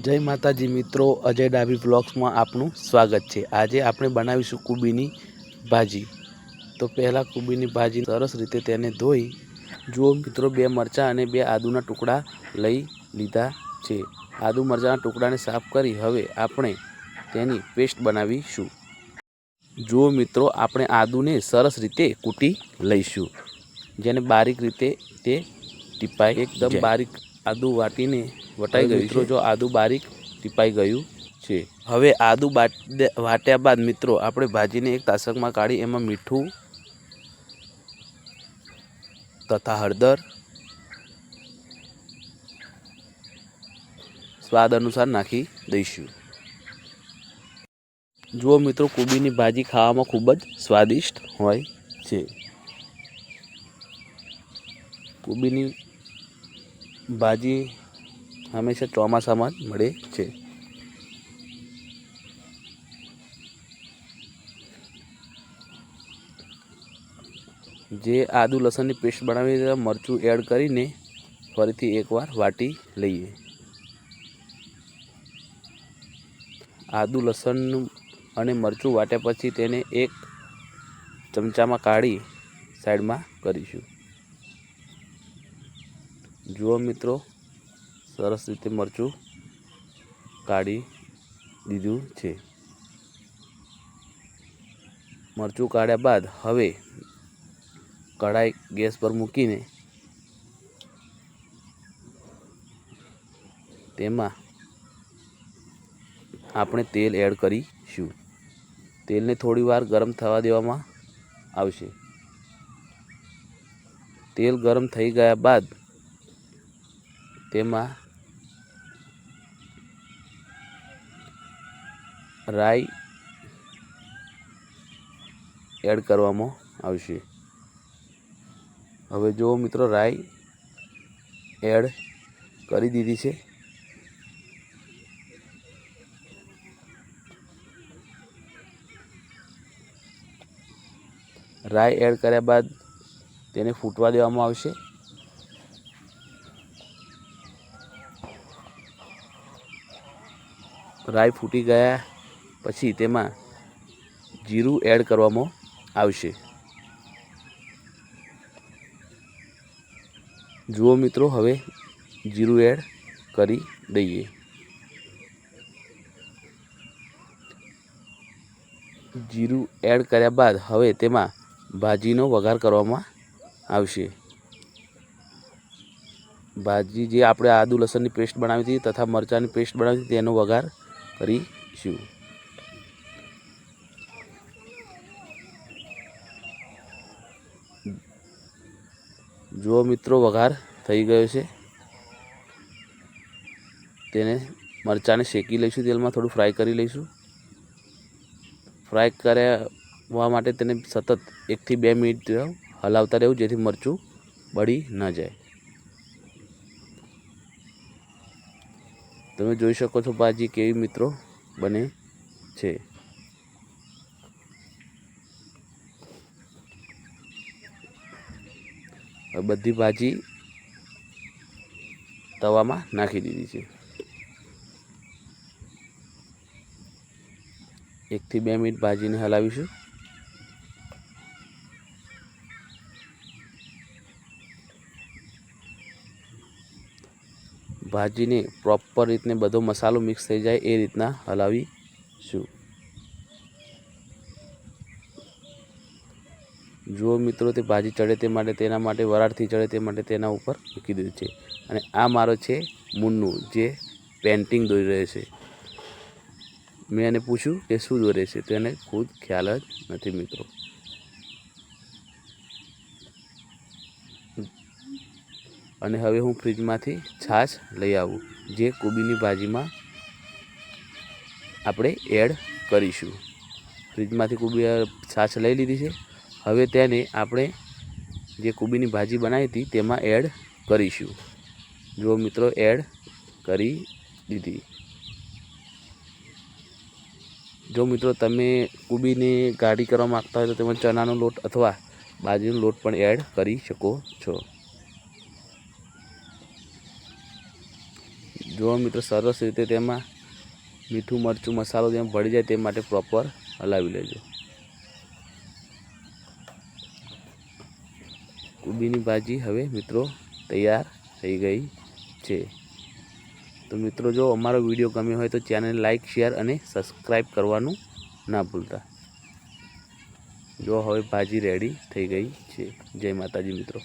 જય માતાજી મિત્રો અજય ડાબી બ્લોગ્સમાં આપનું સ્વાગત છે. આજે આપણે બનાવીશું કુબીની ભાજી. તો પહેલાં કુબીની ભાજી સરસ રીતે તેને ધોઈ જુઓ મિત્રો બે મરચાં અને બે આદુના ટુકડા લઈ લીધા છે. આદુ મરચાંના ટુકડાને સાફ કરી હવે આપણે તેની પેસ્ટ બનાવીશું. જુઓ મિત્રો આપણે આદુને સરસ રીતે કૂટી લઈશું. જેને બારીક રીતે તે ટીપાય એકદમ બારીક આદુ વાટીને વટાઈ ગયું મિત્રો જો આદુ બારીક ટીપાઈ ગયું છે. હવે આદુ બાટ- વાટ્યા બાદ મિત્રો આપણે ભાજીને એક તાસકમાં કાઢી એમાં મીઠું તથા હળદર સ્વાદ અનુસાર નાખી દઈશું. જુઓ મિત્રો કોબીની ભાજી ખાવામાં ખૂબ જ સ્વાદિષ્ટ હોય છે. કોબીની ભાજી હંમેશા ચોમાસામાં જ મળે છે. જે આદુ લસણની પેસ્ટ બનાવી મરચું એડ કરીને ફરીથી એકવાર વાટી લઈએ. આદુ લસણ અને મરચું વાટ્યા પછી તેને એક ચમચામાં કાઢી સાઈડમાં કરીશું. જુઓ મિત્રો, સરસ રીતે મરચું કાઢી દીધું છે. મરચું કાઢ્યા બાદ હવે કઢાઈ ગેસ પર મૂકીને તેમાં આપણે તેલ એડ કરીશું. તેલને થોડી વાર ગરમ થવા દેવામાં આવશે. તેલ ગરમ થઈ ગયા બાદ તેમાં રાઈ એડ કરવામાં આવશે. હવે જુઓ મિત્રો, રાઈ એડ કરી દીધી છે. રાઈ એડ કર્યા બાદ તેને ફૂટવા દેવામાં આવશે. રાઈ ફૂટી ગયા પછી તેમાં જીરું એડ કરવામાં આવશે. જુઓ મિત્રો, હવે જીરું એડ કરી દઈએ. જીરું એડ કર્યા બાદ હવે તેમાં ભાજીનો વઘાર કરવામાં આવશે. ભાજી જે આપણે આદુ લસણની પેસ્ટ બનાવી હતી તથા મરચાંની પેસ્ટ બનાવી હતી તેનો વઘાર કરીશું. જુઓ મિત્રો, વઘાર થઈ ગયો છે. તેને મરચાંને શેકી લઈશું, તેલમાં થોડું ફ્રાય કરી લઈશું. ફ્રાય કરવા માટે તેને સતત એકથી બે મિનિટ હલાવતા રહેવું, જેથી મરચું બળી ન જાય. તમે જોઈ શકો છો ભાજી કેવી મિત્રો બને છે. બધી ભાજી તવામાં નાખી દીધી છે. એકથી બે મિનિટ ભાજીને હલાવીશું. ભાજીને પ્રોપર રીતને બધો મસાલો મિક્સ થઈ જાય એ રીતના હલાવીશું. જુઓ મિત્રો, તે ભાજી ચડે તે માટે, તેના માટે, વરાળથી ચડે તે માટે તેના ઉપર મૂકી દીધું છે. અને આ મારો છે મુન્નુ, જે પેન્ટિંગ દોરી રહ્યો છે. મેં એને પૂછ્યું કે શું દોરે છે? તો એને ખુદ ખ્યાલ જ નથી મિત્રો. અને હવે હું ફ્રીજમાંથી છાશ લઈ આવું, જે કોબીની ભાજીમાં આપણે એડ કરીશું. ફ્રીજમાંથી કોબી છાશ લઈ લીધી છે. હવે તેને આપણે જે કોબીની ભાજી બનાવી હતી તેમાં એડ કરીશું. જો મિત્રો, એડ કરી દીધી. જો મિત્રો, તમે કોબીને ગાઢી કરવા માગતા હોય તો તેમાં ચણાનો લોટ અથવા બાજરીનો લોટ પણ એડ કરી શકો છો. જો જો મિત્રો, સરસ રીતે તેમાં મીઠું મરચું મસાલો જેમ ભળી જાય તે માટે પ્રોપર હલાવી લેજો. કોબીની ભાજી હવે મિત્રો તૈયાર થઈ ગઈ છે. તો મિત્રો, જો અમારો વીડિયો ગમ્યો હોય તો ચેનલ લાઈક, શેર અને સબસ્ક્રાઈબ કરવાનું ના ભૂલતા. જો હવે ભાજી રેડી થઈ ગઈ છે. જય માતાજી મિત્રો.